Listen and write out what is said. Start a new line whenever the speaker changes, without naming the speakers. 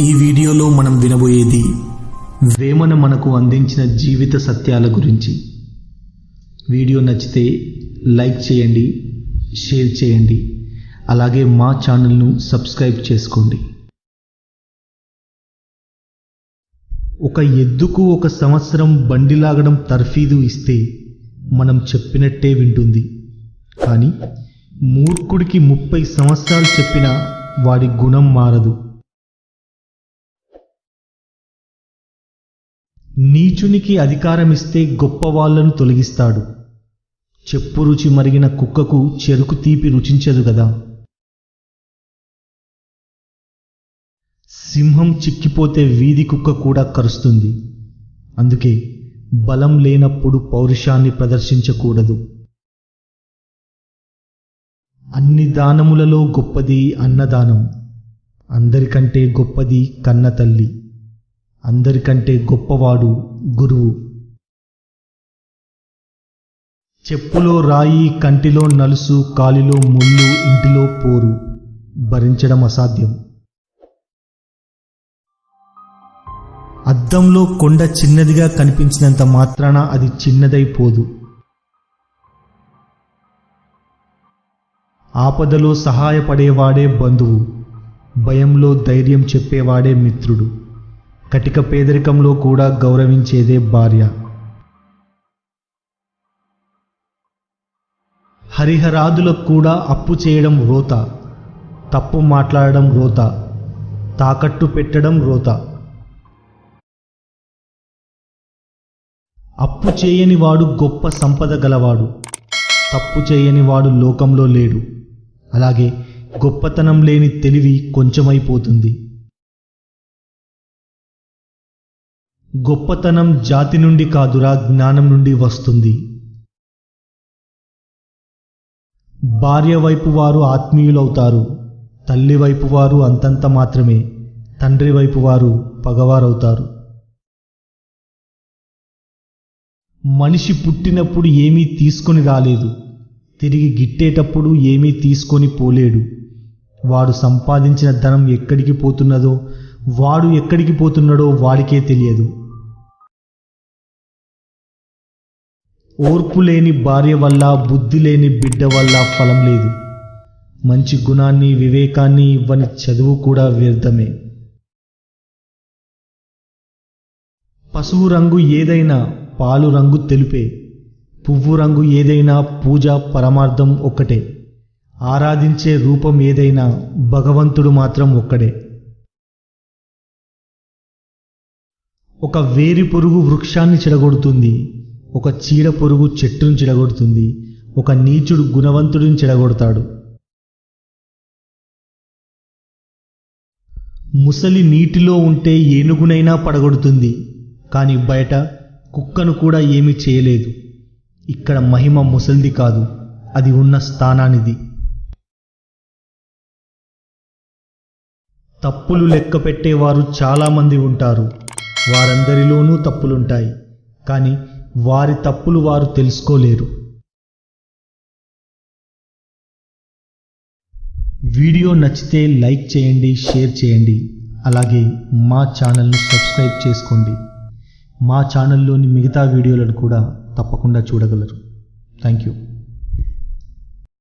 ఈ వీడియోలో మనం వినబోయేది వేమన మనకు అందించిన జీవిత సత్యాల గురించి. వీడియో నచ్చితే లైక్ చేయండి షేర్ చేయండి అలాగే మా ఛానల్ను సబ్స్క్రైబ్ చేసుకోండి. ఒక ఎద్దుకు ఒక సంవత్సరం బండి లాగడం తర్ఫీదు ఇస్తే మనం చెప్పినట్టే వింటుంది. కానీ మూర్ఖుడికి ముప్పై సంవత్సరాలు చెప్పినా వాడి గుణం మారదు. నీచునికి అధికారం ఇస్తే గొప్ప వాళ్ళను తొలగిస్తాడు. చెప్పు రుచి మరిగిన కుక్కకు చెరుకు తీపి రుచించదు కదా సింహం చిక్కిపోతే వీధి కుక్క కూడా కరుస్తుంది. అందుకే బలం లేనప్పుడు పౌరుషాన్ని ప్రదర్శించకూడదు. అన్ని దానములలో గొప్పది అన్నదానం. అందరికంటే గొప్పది కన్న తల్లి అందరికంటే గొప్పవాడు గురువు. చెప్పులో రాయి కంటిలో నలుసు కాలిలో ముళ్ళు ఇంటిలో పోరు. భరించడం అసాధ్యం. అద్దంలో కొండ చిన్నదిగా కనిపించినంత మాత్రాన అది చిన్నదైపోదు ఆపదలో సహాయపడేవాడే బంధువు. భయంలో ధైర్యం చెప్పేవాడే మిత్రుడు. కటిక పేదరికంలో కూడా గౌరవించేదే భార్య. హరిహరాదులకు కూడా అప్పు చేయడం రోత తప్పు మాట్లాడడం రోత తాకట్టు పెట్టడం రోత. అప్పు చేయని వాడు గొప్ప సంపద గలవాడు తప్పు చేయని వాడు లోకంలో లేడు. అలాగే గొప్పతనం లేని తెలివి కొంచెమైపోతుంది. గొప్పతనం జాతి నుండి కాదురా జ్ఞానం నుండి వస్తుంది. భార్య వైపు వారు ఆత్మీయులవుతారు తల్లి వైపు వారు అంతంత మాత్రమే తండ్రి వైపు వారు పగవారవుతారు. మనిషి పుట్టినప్పుడు ఏమీ తీసుకొని రాలేదు తిరిగి గిట్టేటప్పుడు ఏమీ తీసుకొని పోలేడు. వాడు సంపాదించిన ధనం ఎక్కడికి పోతున్నదో వాడు ఎక్కడికి పోతున్నాడో వాడికే తెలియదు. ఓర్పు లేని భార్య వల్ల బుద్ధి లేని బిడ్డ వల్ల ఫలం లేదు. మంచి గుణాన్ని వివేకాన్ని ఇవ్వని చదువు కూడా వ్యర్థమే. పశువు రంగు ఏదైనా పాలు రంగు తెలుపే. పువ్వు రంగు ఏదైనా పూజ పరమార్థం ఒక్కటే. ఆరాధించే రూపం ఏదైనా భగవంతుడు మాత్రం ఒక్కడే. ఒక వేరి పురుగు వృక్షాన్ని చెడగొడుతుంది. ఒక చీడ పొరుగు చెట్టును చెడగొడుతుంది ఒక నీచుడు గుణవంతుడిని చెడగొడతాడు. ముసలి నీటిలో ఉంటే ఏనుగునైనా పడగొడుతుంది కానీ బయట కుక్కను కూడా ఏమీ చేయలేదు. ఇక్కడ మహిమ ముసలిది కాదు అది ఉన్న స్థానానిది. తప్పులు లెక్క పెట్టేవారు చాలామంది ఉంటారు వారందరిలోనూ తప్పులుంటాయి కానీ వారి తప్పులు వారు తెలుసుకోలేరు. వీడియో నచ్చితే లైక్ చేయండి షేర్ చేయండి. అలాగే మా ఛానల్ను సబ్స్క్రైబ్ చేసుకోండి. మా ఛానల్లోని మిగతా వీడియోలను కూడా తప్పకుండా చూడగలరు. Thank you.